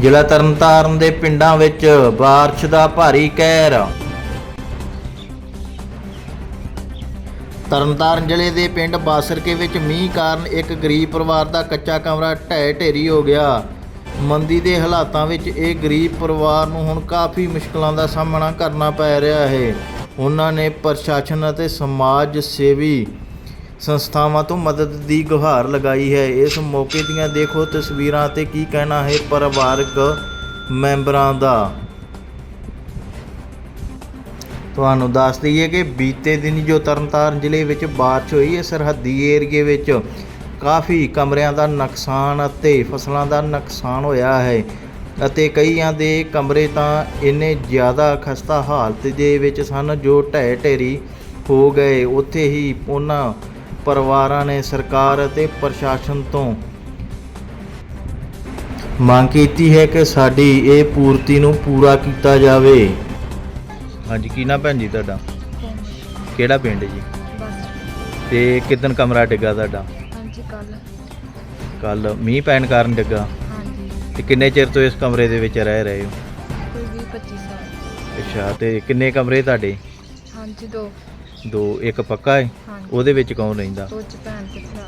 ਜ਼ਿਲ੍ਹਾ ਤਰਨਤਾਰਨ ਦੇ ਪਿੰਡਾਂ ਵਿੱਚ ਬਾਰਿਸ਼ ਦਾ ਭਾਰੀ ਕਹਿਰ। ਤਰਨਤਾਰਨ ਜ਼ਿਲ੍ਹੇ ਦੇ ਪਿੰਡ ਬਾਸਰਕੇ ਵਿੱਚ ਮੀਂਹ ਕਾਰਨ ਇੱਕ ਗਰੀਬ ਪਰਿਵਾਰ ਦਾ ਕੱਚਾ ਕਮਰਾ ਢਹਿ ਢੇਰੀ ਹੋ ਗਿਆ। ਮੰਦੀ ਦੇ ਹਾਲਾਤਾਂ ਵਿੱਚ ਇਹ ਗਰੀਬ ਪਰਿਵਾਰ ਨੂੰ ਹੁਣ ਕਾਫੀ ਮੁਸ਼ਕਲਾਂ ਦਾ ਸਾਹਮਣਾ ਕਰਨਾ ਪੈ ਰਿਹਾ ਹੈ। ਉਹਨਾਂ ਨੇ ਪ੍ਰਸ਼ਾਸਨ ਅਤੇ ਸਮਾਜ ਸੇਵੀ ਸੰਸਥਾਵਾਂ ਤੋਂ ਮਦਦ ਦੀ ਗੁਹਾਰ ਲਗਾਈ ਹੈ। ਇਸ ਮੌਕੇ ਦੀਆਂ ਦੇਖੋ ਤਸਵੀਰਾਂ ਤੇ ਕੀ ਕਹਿਣਾ ਹੈ ਪਰਿਵਾਰਕ ਮੈਂਬਰਾਂ ਦਾ। ਤੁਹਾਨੂੰ ਦੱਸ ਦਈਏ ਕਿ ਬੀਤੇ ਦਿਨ ਜੋ ਤਰਨਤਾਰਨ ਜ਼ਿਲ੍ਹੇ ਵਿੱਚ ਬਾਰਿਸ਼ ਹੋਈ ਹੈ ਸਰਹੱਦੀ ਏਰੀਏ ਵਿੱਚ ਕਾਫੀ ਕਮਰਿਆਂ ਦਾ ਨੁਕਸਾਨ ਅਤੇ ਫਸਲਾਂ ਦਾ ਨੁਕਸਾਨ ਹੋਇਆ ਹੈ ਅਤੇ ਕਈਆਂ ਦੇ ਕਮਰੇ ਤਾਂ ਇੰਨੇ ਜ਼ਿਆਦਾ ਖਸਤਾ ਹਾਲਤ ਦੇ ਵਿੱਚ ਸਨ ਜੋ ਢਹਿ ਢੇਰੀ ਹੋ ਗਏ। ਉੱਥੇ ਹੀ ਉਹਨਾਂ ਪਰਿਵਾਰਾਂ ਨੇ ਸਰਕਾਰ ਅਤੇ ਪ੍ਰਸ਼ਾਸਨ ਤੋਂ ਮੰਗ ਕੀਤੀ ਹੈ ਕਿ ਸਾਡੀ ਇਹ ਪੂਰਤੀ ਨੂੰ ਪੂਰਾ ਕੀਤਾ ਜਾਵੇ। ਹਾਂਜੀ ਕੀ ਨਾ ਭੈਣ ਜੀ ਤੁਹਾਡਾ? ਕਿਹੜਾ ਪਿੰਡ ਜੀ? ਤੇ ਕਿਦਨ ਕਮਰਾ ਡਿੱਗਾ ਤੁਹਾਡਾ? ਹਾਂਜੀ ਕੱਲ। ਕੱਲ ਮੀਂਹ ਪੈਣ ਕਾਰਨ ਡਿੱਗਾ? ਹਾਂਜੀ ਤੇ ਕਿੰਨੇ ਚਿਰ ਤੋਂ ਇਸ ਕਮਰੇ ਦੇ ਵਿੱਚ ਰਹਿ ਰਹੇ ਹੋ? ਕੋਈ 20 25 ਸਾਲ। ਅੱਛਾ ਤੇ ਕਿੰਨੇ ਕਮਰੇ ਤੁਹਾਡੇ? ਹਾਂਜੀ ਦੋ। ਦੋ ਇੱਕ ਪੱਕਾ ਹੈ ਹਾਂਜੀ। ਉਹਦੇ ਵਿੱਚ ਕੌਣ ਰਹਿੰਦਾ? ਦੋ ਚ ਭੈਣ ਤੇ ਭਰਾ।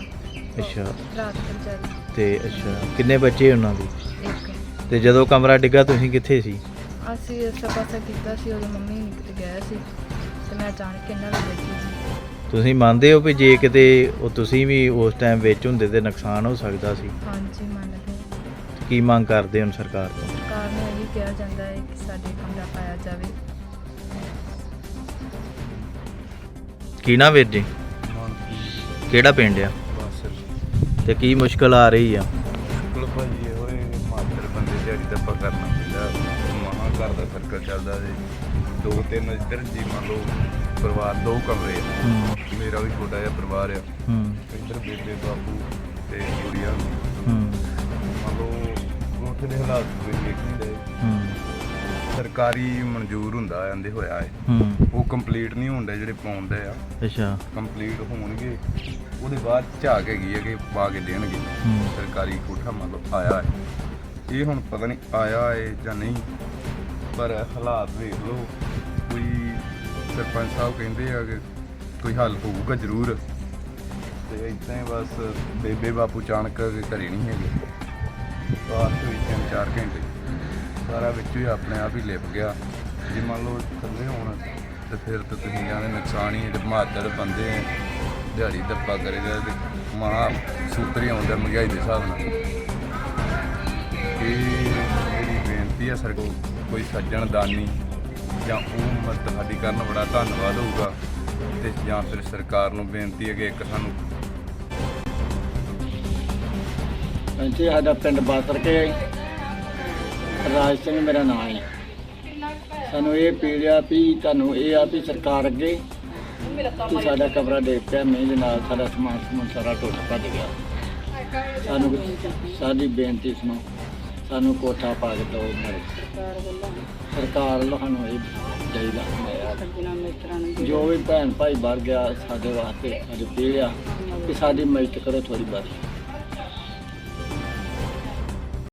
ਅੱਛਾ। ਰਾਤ ਨੂੰ ਚੱਲ ਤੇ ਅੱਛਾ ਕਿੰਨੇ ਬੱਚੇ ਉਹਨਾਂ ਦੇ? ਇੱਕ। ਤੇ ਜਦੋਂ ਕਮਰਾ ਡਿੱਗਾ ਤੁਸੀਂ ਕਿੱਥੇ ਸੀ? ਅਸੀਂ ਇਸ ਪਾਸਾ ਕੀਤਾ ਸੀ ਉਦੋਂ ਮੰਮੀ ਨਿਕਲ ਗਿਆ ਸੀ ਤੇ ਮੈਂ ਅਚਾਨਕ ਇਹਨਾਂ ਨਾਲ ਬੈਠੀ ਸੀ। ਤੁਸੀਂ ਮੰਨਦੇ ਹੋ ਵੀ ਜੇ ਕਿਤੇ ਉਹ ਤੁਸੀਂ ਵੀ ਉਸ ਟਾਈਮ ਵਿੱਚ ਹੁੰਦੇ ਤੇ ਨੁਕਸਾਨ ਹੋ ਸਕਦਾ ਸੀ? ਹਾਂਜੀ ਮੰਨ ਗਏ ਕੀ ਮੰਗ ਕਰਦੇ ਹੋ ਸਰਕਾਰ ਤੋਂ? ਸਰਕਾਰ ਨੂੰ ਇਹ ਵੀ ਕਿਹਾ ਜਾਂਦਾ ਹੈ ਕਿ ਸਾਡੇ ਕਮਰਾ ਪਾਇਆ ਜਾਵੇ। ਕੀ ਨਾ ਵੀਰ ਜੀ? ਕਿਹੜਾ ਪਿੰਡ ਆ? ਤੇ ਕੀ ਮੁਸ਼ਕਲ ਆ ਰਹੀ ਆ? ਬਿਲਕੁਲ ਭਾਜੀ ਇਹੋ ਹੀ ਮਾਤਰ ਬੰਦੇ ਦਿਹਾੜੀ ਦੱਪਾ ਕਰਨਾ ਪੈਂਦਾ। ਮਹਾ ਘਰ ਦਾ ਸਰਕਲ ਚੱਲਦਾ ਜੀ। ਦੋ ਤਿੰਨ ਇੱਧਰ ਜੀ ਮੰਨ ਲਓ ਪਰਿਵਾਰ ਦੋ ਕਮਰੇ ਆ। ਹੂੰ। ਮੇਰਾ ਵੀ ਛੋਟਾ ਜਿਹਾ ਪਰਿਵਾਰ ਆ। ਹੂੰ। ਇੱਧਰ ਬੇਬੇ ਬਾਪੂ ਤੇ ਗੁੜੀਆ। ਸਰਕਾਰੀ ਮਨਜ਼ੂਰ ਹੁੰਦਾ ਆਂਦੇ ਹੋਇਆ ਹੈ ਹੂੰ। ਉਹ ਕੰਪਲੀਟ ਨਹੀਂ ਹੁੰਦੇ ਜਿਹੜੇ ਪਾਉਂਦੇ ਆ। ਅੱਛਾ। ਕੰਪਲੀਟ ਹੋਣਗੇ। ਉਹਦੇ ਬਾਅਦ ਝਾਕ ਹੈਗੀ ਹੈ ਕਿ ਪਾ ਕੇ ਦੇਣਗੇ। ਹੂੰ। ਸਰਕਾਰੀ ਕੋਠਾ ਮੰਨ ਲਓ ਆਇਆ ਹੈ। ਇਹ ਹੁਣ ਪਤਾ ਨਹੀਂ ਆਇਆ ਹੈ ਜਾਂ ਨਹੀਂ ਪਰ ਹਾਲਾਤ ਵੇਖ ਲਓ। ਕੋਈ ਸਰਪੰਚ ਸਾਹਿਬ ਕਹਿੰਦੇ ਆ ਕਿ ਕੋਈ ਹੱਲ ਹੋਊਗਾ ਜ਼ਰੂਰ। ਤੇ ਇਦਾਂ ਹੀ ਬਸ ਬੇਬੇ ਬਾਪੂ ਚਾਣਕ ਦੇ ਘਰੇ ਨਹੀਂ ਹੈਗੇ। ਬਾਅਦ ਹੋਈ ਤਿੰਨ ਚਾਰ ਘੰਟੇ। ਸਾਰਾ ਵਿੱਚ ਹੀ ਆਪਣੇ ਆਪ ਹੀ ਲਿਪ ਗਿਆ। ਜੇ ਮੰਨ ਲਓ ਥੱਲੇ ਹੋਣ ਤੇ ਫਿਰ ਤਾਂ ਤੁਸੀਂ ਕਹਿੰਦੇ ਨੁਕਸਾਨ ਹੀ ਹੈ ਤੇ ਮਾਤੜ ਬੰਦੇ ਆ ਦਿਹਾੜੀ ਦੱਪਾ ਕਰੇਗਾ ਤੇ ਮਹਾ ਸੂਤਰੀ ਆਉਂਦਾ ਮਹਿੰਗਾਈ ਦੇ ਹਿਸਾਬ ਨਾਲ। ਇਹ ਮੇਰੀ ਬੇਨਤੀ ਹੈ ਸਰ ਕੋ ਕੋਈ ਸੱਜਣ ਦਾਨੀ ਜਾਂ ਉਹ ਮਦਦ ਸਾਡੀ ਕਰਨ ਬੜਾ ਧੰਨਵਾਦ ਹੋਊਗਾ ਤੇ ਜਾਂ ਫਿਰ ਸਰਕਾਰ ਨੂੰ ਬੇਨਤੀ ਹੈ ਕਿ ਇੱਕ ਸਾਨੂੰ ਪੰਚੀ ਸਾਡਾ ਪਿੰਡ ਬਾਸਰ ਕੇ ਰਾਜ ਸਿੰਘ ਮੇਰਾ ਨਾਮ ਹੈ। ਸਾਨੂੰ ਇਹ ਪੀੜਿਆ ਵੀ ਤੁਹਾਨੂੰ ਇਹ ਆ ਵੀ ਸਰਕਾਰ ਅੱਗੇ ਕਿ ਸਾਡਾ ਕਮਰਾ ਦੇਖ ਪਿਆ, ਮੀਂਹ ਦੇ ਨਾਲ ਸਾਡਾ ਸਮਾਨ ਸਮੂਨ ਸਾਰਾ ਟੁੱਟ ਭੱਜ ਗਿਆ। ਸਾਨੂੰ ਸਾਡੀ ਬੇਨਤੀ ਸੁਣੋ, ਸਾਨੂੰ ਕੋਠਾ ਪਾ ਕੇ ਦਿਓ ਮੇਰੇ। ਸਰਕਾਰ ਵੱਲੋਂ ਸਾਨੂੰ ਇਹ ਚਾਹੀਦਾ। ਜੋ ਵੀ ਭੈਣ ਭਾਈ ਬਾਹਰ ਗਿਆ ਸਾਡੇ ਵਾਸਤੇ ਸਾਡੇ ਪੀੜਿਆ ਕਿ ਸਾਡੀ ਮਦਦ ਕਰੋ ਥੋੜੀ ਬਾਰੀ